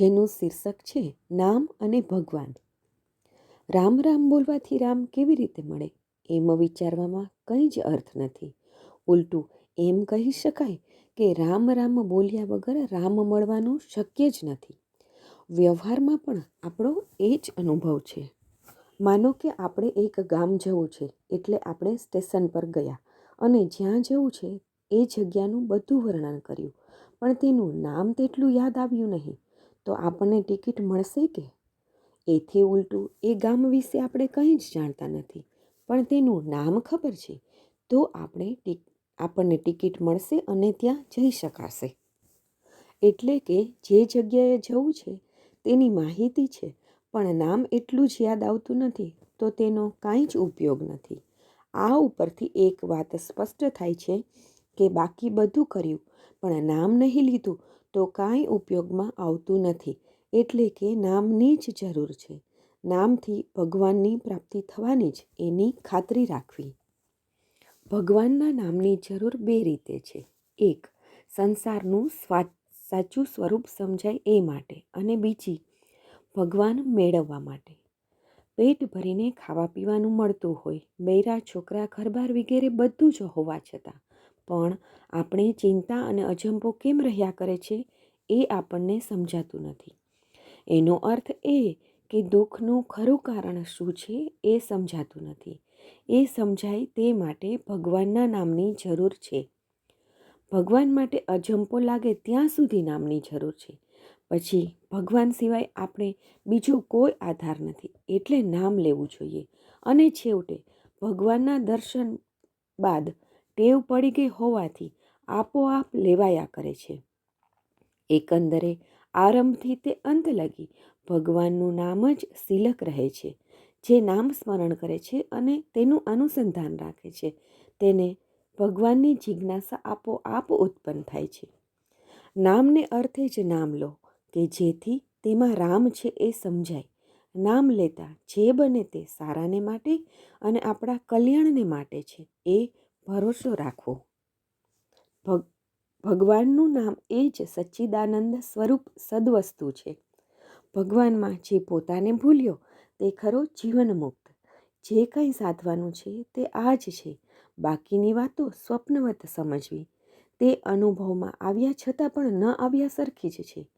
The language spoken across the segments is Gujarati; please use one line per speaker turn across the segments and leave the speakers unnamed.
જેનું શીર્ષક છે નામ અને ભગવાન. રામ રામ બોલવાથી રામ કેવી રીતે મળે એમ વિચારવામાં કંઈ જ અર્થ નથી. ઉલટું એમ કહી શકાય કે રામ રામ બોલ્યા વગર રામ મળવાનું શક્ય જ નથી. વ્યવહારમાં પણ આપણો એ જ અનુભવ છે. માનો કે આપણે એક ગામ જવું છે એટલે આપણે સ્ટેશન પર ગયા અને જ્યાં જવું છે એ જગ્યાનું બધું વર્ણન કર્યું. પણ તેનું નામ તેટલું યાદ આવ્યું નહીં. તો આપણને ટિકિટ મળશે કે? એથી ઉલટું, એ ગામ વિશે આપણે કંઈ જ જાણતા નથી. પણ તેનું નામ ખબર છે. તો આપણે આપણને ટિકિટ મળશે અને ત્યાં જઈ શકાશે. એટલે કે જે જગ્યાએ જવું છે, તેની માહિતી છે. પણ નામ એટલું જ યાદ આવતું નથી, તો તેનો કાંઈ જ ઉપયોગ નથી. આ ઉપરથી એક વાત સ્પષ્ટ થાય છે કે બાકી બધું કર્યું, પણ નામ નહીં લીધું તો કાંઈ ઉપયોગમાં આવતું નથી, એટલે કે નામની જ જરૂર છે. નામથી ભગવાનની પ્રાપ્તિ થવાની જ એની ખાતરી રાખવી. ભગવાનના નામની જરૂર બે રીતે છે. એક, સંસારનું સાચું સ્વરૂપ સમજાય એ માટે અને બીજી, ભગવાન મેળવવા માટે. પેટ ભરીને ખાવા પીવાનું મળતું હોય, બૈરા, છોકરા, ઘરબાર વગેરે બધું જ હોવા છતાં પણ આપણે ચિંતા અને અજંપો કેમ રહ્યા કરે છે એ આપણને સમજાતું નથી. એનો અર્થ એ કે દુઃખનું ખરું કારણ શું છે એ સમજાતું નથી. એ સમજાય તે માટે ભગવાનના નામની જરૂર છે. ભગવાન માટે અજંપો લાગે ત્યાં સુધી નામની જરૂર છે. પછી ભગવાન સિવાય આપણે બીજો કોઈ આધાર નથી, એટલે નામ લેવું જોઈએ. અને છેવટે ભગવાનના દર્શન બાદ ટેવ પડી ગઈ હોવાથી આપોઆપ લેવાયા કરે છે. એકંદરે આરંભથી તે અંત લગી ભગવાનનું નામ જ સિલક રહે છે, જે નામ સ્મરણ કરે છે અને તેનું અનુસંધાન રાખે છે. તેને ભગવાનની જિજ્ઞાસા આપોઆપ ઉત્પન્ન થાય છે. નામને અર્થે જ નામ લો, કે જેથી તેમાં રામ છે એ સમજાય. નામ લેતા જે બને તે સારાને માટે અને આપણા કલ્યાણને માટે છે એ ભરોસો રાખવો. ભગ, ભગવાનનું નામ એ જ સચ્ચિદાનંદ સ્વરૂપ સદવસ્તુ છે. ભગવાનમાં જે પોતાને ભૂલ્યો, તે ખરો જીવન મુક્ત જે કંઈ સાધવાનું છે, તે આ જ છે. બાકીની વાતો સ્વપ્નવત સમજવી. તે અનુભવમાં આવ્યા છતાં પણ ન આવ્યા સરખી જ છે.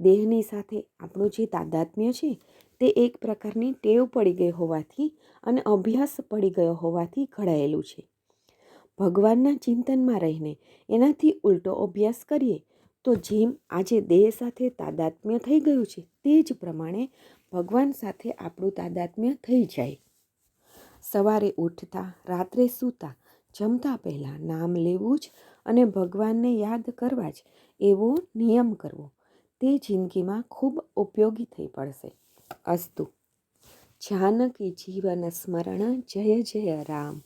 દેહની સાથે આપણું જે તાદાત્મ્ય છે, તે એક પ્રકારની ટેવ પડી ગઈ હોવાથી અને અભ્યાસ પડી ગયો હોવાથી ઘડાયેલું છે. ભગવાનના ચિંતનમાં રહીને એનાથી ઉલટો અભ્યાસ કરીએ, તો જેમ આજે દેહ સાથે તાદાત્મ્ય થઈ ગયું છે, તે જ પ્રમાણે ભગવાન સાથે આપણું તાદાત્મ્ય થઈ જાય. સવારે ઉઠતા, રાત્રે સૂતા, જમતા પહેલાં નામ લેવું જ અને ભગવાનને યાદ કરવા જ એવો નિયમ કરવો, તે જિંદગીમાં ખૂબ ઉપયોગી થઈ પડશે. અસ્તુ. જાનકી જીવન સ્મરણ જય જય રામ.